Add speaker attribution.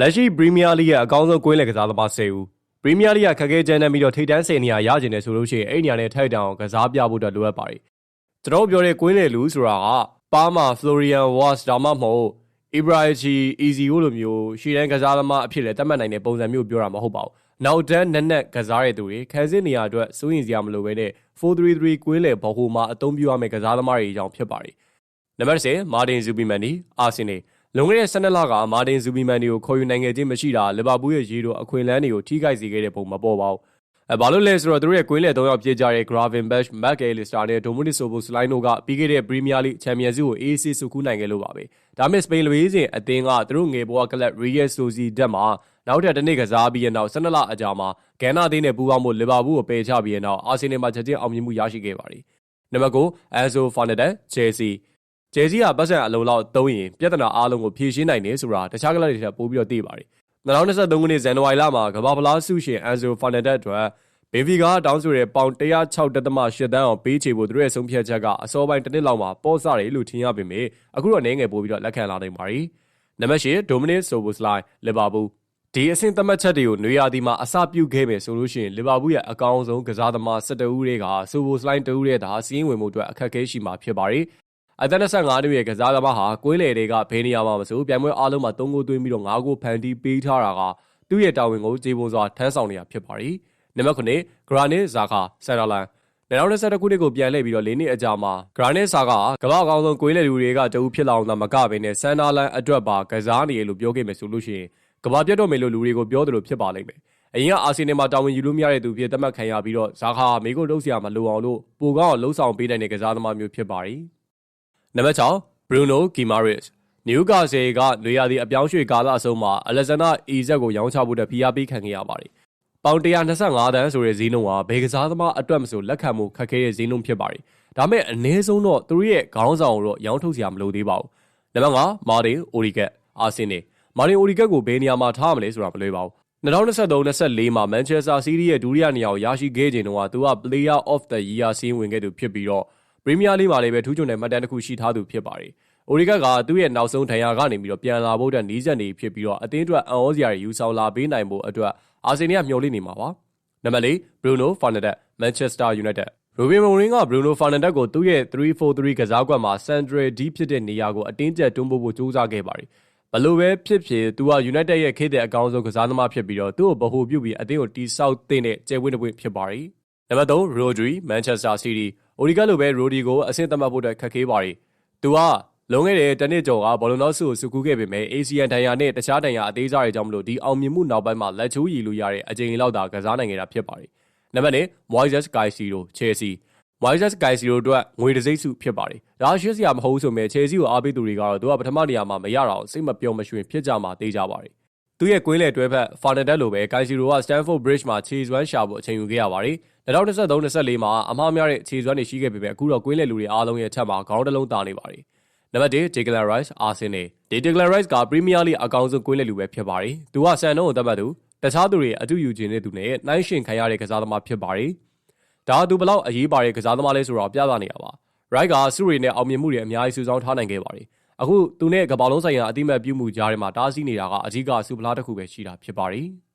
Speaker 1: လက်ရှိပရီးမီးယားလိရဲ့အကောင်းဆုံးကွင်းလယ်ကစားသမား10ဦးပရီးမီးယားလိကခက်ခဲကြမ်းတမ်းပြီးတော့ထိပ်တန်း10နေရာရကျင်တယ်ဆိုလို့ရှိရင်အဲ့ဒီနေရာနဲ့ထိုက်တောင်ကစားပြဖို့အတွက်လိုအပ်ပါတယ်ကျွန်တော်တို့ပြောတဲ့ကွင်းလယ်လူဆိုတာကပါမာဖလိုရီယန်ဝါ့စ်ဒါမှမဟုတ်အီဘရာချီအီဇီကိုလိုမျိုးရှီတန်းကစားသမားအဖြစ်လည်းတတ်မှတ်နိုင်တဲ့ပုံစံမျိုးပြောတာမဟုတ်ပါဘူးနောက်တန်းနက်နက်ကစားတဲ့သူတွေခန်းစစ်နေရာအတွက်စိုးရင်စရာမလိုဘဲနဲ့433ကွင်းလယ်ဘော်ဟိုမှာအသုံးပြုရမယ့်ကစားသမားတွေအကြောင်းဖြစ်ပါတယ်နံပါတ်10မာတင်ဇူပီမန်နီအာဆင်နယ် လွန်ခဲ့တဲ့12လကမာတင်ဇူပီမန်တွေကိုခေါ်ယူနိုင်ခဲ့ခြင်းမရှိတာလီဗာပူးရဲ့ရေတိုအခွင့်အလမ်းတွေကိုထိခိုက်စေခဲ့တဲ့ပုံမပေါ်ပါဘူး။အဲဘာလို့လဲဆိုတော့သူတို့ရဲ့ကွင်းလယ်၃ယောက်ပြေးကြတဲ့ Gravenberch, McAllister နဲ့ Dominic Soboslai တို့ကပြီးခဲ့တဲ့ Premier League Champions League ကို AC စုကူးနိုင်ခဲ့လို့ပါပဲ။ဒါပေမဲ့စပိန်လူရေးစဉ်အသင်းကသူတို့ငယ်ဘဝကလပ် Real Sociedad မှာနောက်ထပ်တစ်နေ့ကစားပြီးတဲ့နောက်12လအကြာမှာဂန်နာအသင်းနဲ့ပူးပေါင်းဖို့လီဗာပူးကိုပယ်ချပြီးတဲ့နောက်အာဆင်နယ်မှာချက်ချင်းအောင်မြင်မှုရရှိခဲ့ပါတယ်။နံပါတ်9 Enzo Fernandez, Chelsea ဂျယ်စီကပတ်စံအလုံးလောက်သုံးရင်ပြဿနာအားလုံးကိုဖြေရှင်းနိုင်တယ်ဆိုတာတခြားကလပ်တွေထက်ပိုပြီးတော့သိပါတယ်။2023ခုနှစ်ဇန်နဝါရီလမှာကမ္ဘာဖလားဆုရှင်အန်ဇိုဖာနက်ဒက်အတွက်ဘင်ဖီကာတောင်းဆိုတဲ့ပေါင်106.8တန်းအောင်ပေးချေဖို့သူတို့ရဲ့ဆုံးဖြတ်ချက်ကအစောပိုင်းတစ်နှစ်လောက်မှာပေါ်စားတယ်လို့ထင်ရပေမဲ့အခုတော့အနေငယ်ပို့ပြီးတော့လက်ခံလာနိုင်ပါပြီ။နံပါတ်၈ဒိုမနစ်ဆိုဘိုစလိုက်လီဗာပူးဒီအဆင့်သတ်မှတ်ချက်တွေကိုနွေရာသီမှာအစပြုခဲ့မယ်ဆိုလို့ရှိရင်လီဗာပူးရဲ့အကောင်းဆုံးကစားသမား12ဦးတွေကဆိုဘိုစလိုက်2ဦးရဲ့ဒါစီးရင်ဝင်မှုအတွက်အခက်အခဲရှိမှာဖြစ်ပါတယ်။ အသက်25နှစ်ရဲ့ကစားသမားဟာကွင်းလေတွေကဘယ်နေရာမှာမဆိုပြိုင်ပွဲအားလုံးမှာ3ဂိုးသွင်းပြီးတော့5ဂိုးဖန်တီးပေးထားတာကသူ့ရဲ့တာဝန်ကိုခြေပုံစွာထမ်းဆောင်နေတာဖြစ်ပါတယ်။နံပါတ်9ဂရာနစ်ဇာခာဆန်တာလန်2021ခုနှစ်ကိုပြန်လှည့်ပြီးတော့၄နှစ်အကြာမှာဂရာနစ်ဆာကကမ္ဘာအကောင်းဆုံးကွင်းလေလူတွေကတအူးဖြစ်လာအောင်သာမကဘဲနဲ့ဆန်တာလန်အတွက်ပါကစားနေရလို့ပြောခဲ့မယ်ဆိုလို့ရှိရင်ကမ္ဘာပြတ်တော့မယ်လို့လူတွေကိုပြောတယ်လို့ဖြစ်ပါလိမ့်မယ်။အရင်ကအာဆီနယ်မှာတာဝန်ယူလို့မရတဲ့သူဖြစ်သတ်မှတ်ခံရပြီးတော့ဇာခာမေကိုတုပ်စရာမလိုအောင်လို့ပိုကောင်းအောင်လှုံ့ဆော်ပေးနိုင်တဲ့ကစားသမားမျိုးဖြစ်ပါတယ်။ နံပါတ်6 Bruno Guimaraes နယူကာဆယ်ကနွေရာသီအပြောင်းရွှေ့ကာလအဆုံးမှာအလက်ဇန်ဒါအီဇက်ကိုရောင်းချဖို့တဲ့ဖိအားပေးခံခဲ့ရပါတယ်။ပေါင်125တန်းဆိုတဲ့ဈေးနှုန်းဟာဘယ်ကစားသမားအတွက်မဆိုလက်ခံမှုခက်ခဲတဲ့ဈေးနှုန်းဖြစ်ပါတယ်။ဒါမဲ့အနည်းဆုံးတော့သူတို့ရဲ့ခေါင်းဆောင်ကိုတော့ရောင်းထုတ်စရာမလိုသေးပါဘူး။နံပါတ်5မာတင်အိုရီကက်အာဆင်နယ်မာတင်အိုရီကက်ကိုဘယ်နေရာမှာထားမလဲဆိုတာမလွယ်ပါဘူး။2023-24မှာ Manchester City ရဲ့ဒုတိယနေရာကိုရရှိခဲ့ချိန်တုန်းကသူက Player of the Year စီးဝင်ခဲ့သူဖြစ်ပြီးတော့ပ ရီးမီးယားလိမှာလည်းပဲထူးချွန်တဲ့မှတ်တမ်းတစ်ခုရှိထားသူဖြစ်ပါတယ်။အိုရီကတ်ကသူ့ရဲ့နောက်ဆုံးဒဏ်ရာကနေပြီးတော့ပြန်လာဖို့အတွက်နီးစပ်နေဖြစ်ပြီးတော့အသင်းအတွက်အံ့ဩစရာတွေယူဆောင်လာပေးနိုင်ဖို့အတွက်အာဆင်နယ်ကမျှော်လင့်နေမှာပါ။နံပါတ်၄ဘရူနိုဖာနက်ဒက်မန်ချက်စတာယူနိုက်တက်ရိုဘင်မိုရင်းကဘရူနိုဖာနန်ဒက်ကိုသူ့ရဲ့3-4-3ကစားကွက်မှာစန်ဒရယ်ဒီဖြစ်တဲ့နေရာကိုအတင်းကျပ်တွန်းပို့ဖို့ကြိုးစားခဲ့ပါတယ်။ဘလို့ပဲဖြစ်ဖြစ်သူက United ရဲ့ခေတ်တဲ့အကောင်းဆုံးကစားသမားဖြစ်ပြီးတော့သူ့ကိုဗဟိုပြုပြီးအသင်းကိုတိဆောက်တဲ့ကျယ်ဝန်းတစ်ပွင့်ဖြစ်ပါတယ်။နံပါတ်3 Rodri Manchester City အိုဒီကလိုပဲရိုဒီကိုအဆင့်သတ်မှတ်ဖို့အတွက်ခက်ခဲပါတယ်။သူကလွန်ခဲ့တဲ့တနစ်ကျော်ကဘောလုံးနောက်စုကိုစုကူးခဲ့ပေမဲ့ ASEAN ဒဏ်ရာနဲ့တခြားဒဏ်ရာအသေးစားတွေကြောင့်မလို့ဒီအောင်မြင်မှုနောက်ပိုင်းမှာလက်ချိုးရည်လို့ရတဲ့အချိန်လောက်သာကစားနိုင်ခဲ့တာဖြစ်ပါတယ်။နံပါတ်၄ Moises Caicedo Chelsea Moises Caicedo အတွက်ငွေတစိမ့်စုဖြစ်ပါတယ်။ဒါရှိစရာမဟုတ်ဆိုမဲ့ Chelsea ကိုအားပေးသူတွေကတော့သူကပထမနေရာမှာမရတော့စိတ်မပျော်မရွှင်ဖြစ်ကြမှာသိကြပါတယ်။ သူ့ရဲ့ကွင်းလေတွဲဖက် Fernandez လိုပဲ Caicedo က Stamford Bridge မှာခြေစွမ်းရှာဖို့အချိန်ယူခဲ့ရပါတယ်။2023-24မှာအမှားများတဲ့ခြေစွမ်းတွေရှိခဲ့ပေမဲ့အခုတော့ကွင်းလေလူတွေအားလုံးရဲ့ထက်မှာခေါင်းတစ်လုံးတာနေပါတယ်။နံပါတ်1 Declan Rice အာဆင်နယ်ဒီ Declan Rice က Premier League အကောင်းဆုံးကွင်းလေလူပဲဖြစ်ပါတယ်။သူကဆန်နှုန်းကိုတတ်မှတ်သူတခြားသူတွေအတူယူခြင်းတဲ့သူနဲ့နှိုင်းယှဉ်ခံရတဲ့ကစားသမားဖြစ်ပါတယ်။ဒါသူဘလောက်အရေးပါတဲ့ကစားသမားလဲဆိုတော့ပြသနေရပါ။ Rice ကစုရီနဲ့အောင်မြင်မှုတွေအများကြီးစုဆောင်းထားနိုင်ခဲ့ပါတယ်။ အခုသူနဲ့ကပောင်လုံးဆိုင်ရာအတိမတ်ပြုမှုကြားထဲမှာတားဆီးနေတာကအကြီးကစူပလားတစ်ခုပဲရှိတာဖြစ်ပါတယ်။